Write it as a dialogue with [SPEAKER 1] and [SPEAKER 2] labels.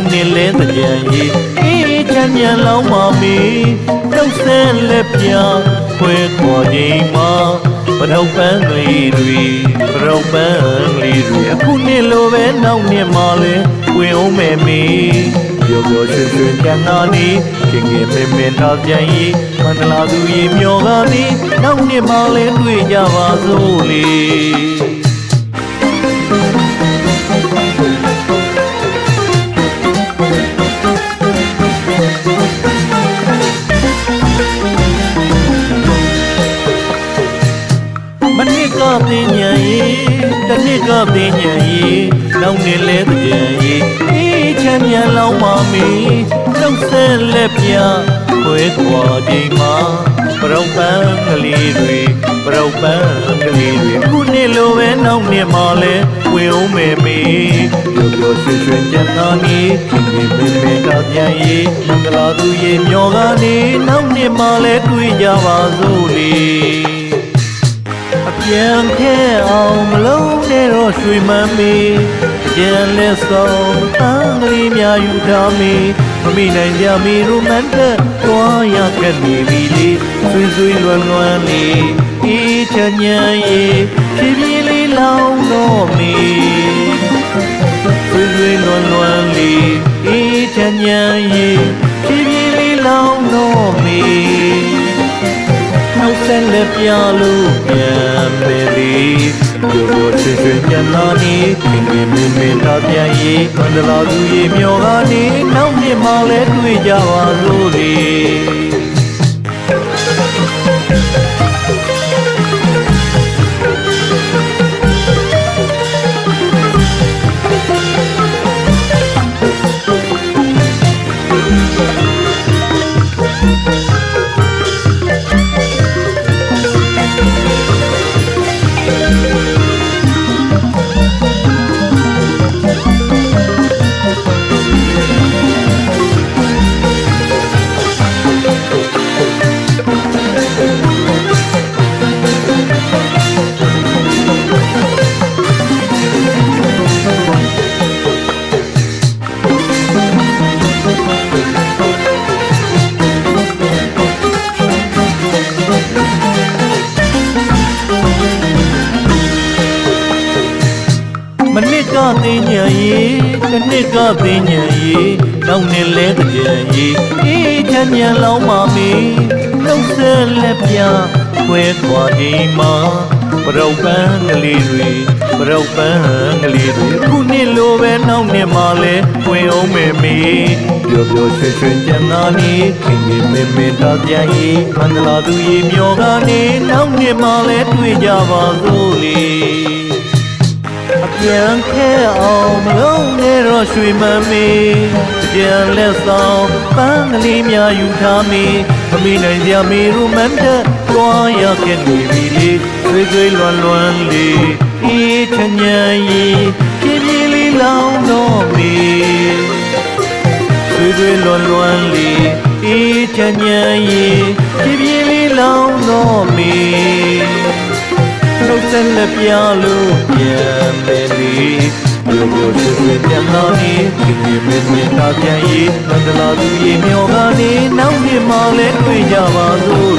[SPEAKER 1] နောက်နှစ်လဲတကြံရီအေးချမ်းမြန်လောင်းပါမီနှုတ်ဆက်လက်ပြခွဲခေါ်ချိန်မှာပရုပ်ပန်းကလေးတွေပရုပ်ပန်းကလေးတွေအခုနှစ်လိုပဲနောက်နှစ်မှလဲဝင်အောင်မယ်မီပျော်ပျော်ရွှင်ရွှင်ကြံနာနေခင်ခင်မင်းမင်းသားပြန်ရီမန္တလာသူရေမျောကနေနောက်နှစ်မှလဲတွေ့ကြပါစို့လေ စ်ကပညာရေးတစ်နှစ်ကပညာရေးနောက်နှစ်လဲတကြံရေးအေးချမ်းမြန်လောင်းပါမီနှုတ်ဆက်လက်ပြခွဲခွာချိန်မှာပရုပ်ပန်းကလေးတွေပရုပ်ပန်းကလေးတွေခုနှစ်လိုပဲနောက်နှစ်မှလဲဝင်အောင်မယ်မီပျော်ပျော်ရွှင်ရွှင်ကြံသာနေခင်ခင်မင်းမင်းကပြန်ရေးမင်္ဂလာသူရေမျောကနေနောက်နှစ်မှလဲတွေ့ကြပါစို့လေအ ပြန်ခဲအောင်မလုံးနဲ့တော့ရွှေမန်းမီကြံလက်ဆောင်အန်ဂလီများယူထားမီမမိနိုင်ကြမီရိုမန်တက်သွားရခဲ့နေပြီလေဆွေဆွေလွမ်းလွမ်းလေးအေးချမ်းညံရေးဖြည်းဖြည်းလေးလောင်းတော့မီ ပြလို့ပြန်မယ်လေပျော်ပျော်ရွှင်ရွှင်ပြန်လာနေခင်ခင်မင်းမင်းသားပြန်ရေးမန္တလာသူရေမျောကနေနောက်နှစ်မှလဲတွေ့ကြပါလို့လေ နစ်ကသိညာရေးတစ်နှစ်ကသိညာရေးနောက်နှစ်လဲတကြံရေးအေးချမ်းမြန်လောင်းပါမီနှုတ်ဆက်လက်ပြခွဲခွာချိန်မှာပရုပ်ပန်းကလေးတွေပရုပ်ပန်းကလေးတွေခုနှစ်လိုပဲနောက်နှစ်မှလဲဝင်အောင်မယ်မီပျော်ပျော်ရွှင်ရွှင်ကြံသာနေခင်ခင်မင်းမင်းသားပြန်ရေးမန္တလာသူရေမျောကနေနောက်နှစ်မှလဲတွေ့ကြပါစို့လေ အပြန်ခဲအောင်မလုံးနဲ့တော့ရွှေမန်းမီကြံလက်ဆောင်ပန်းကလေးများယူထားမီမမိနိုင်စရာမီရိုမန်တက်တွားရခဲ့နေပြီလေသွေးသွေးလွန်လွန်လေးအေးချမ်းညံရီဖြည်းဖြည်းလေးလောင်းတော့မီသွေးသွေးလွန်လွန်လေးအေးချမ်းညံရီဖြည်းဖြည်းလေးလောင်းတော့မီနှုတ် ဆက်လက်ပြလို့ပြန်မယ်လေဘိုးဘိုးရွှေရွှေပြန်လာနေခင်ခင်မင်းမင်းသားပြန်ရေးမန္တလာသူရေမျောကနေနောက်နှစ်မှလဲတွေ့ကြပါစို့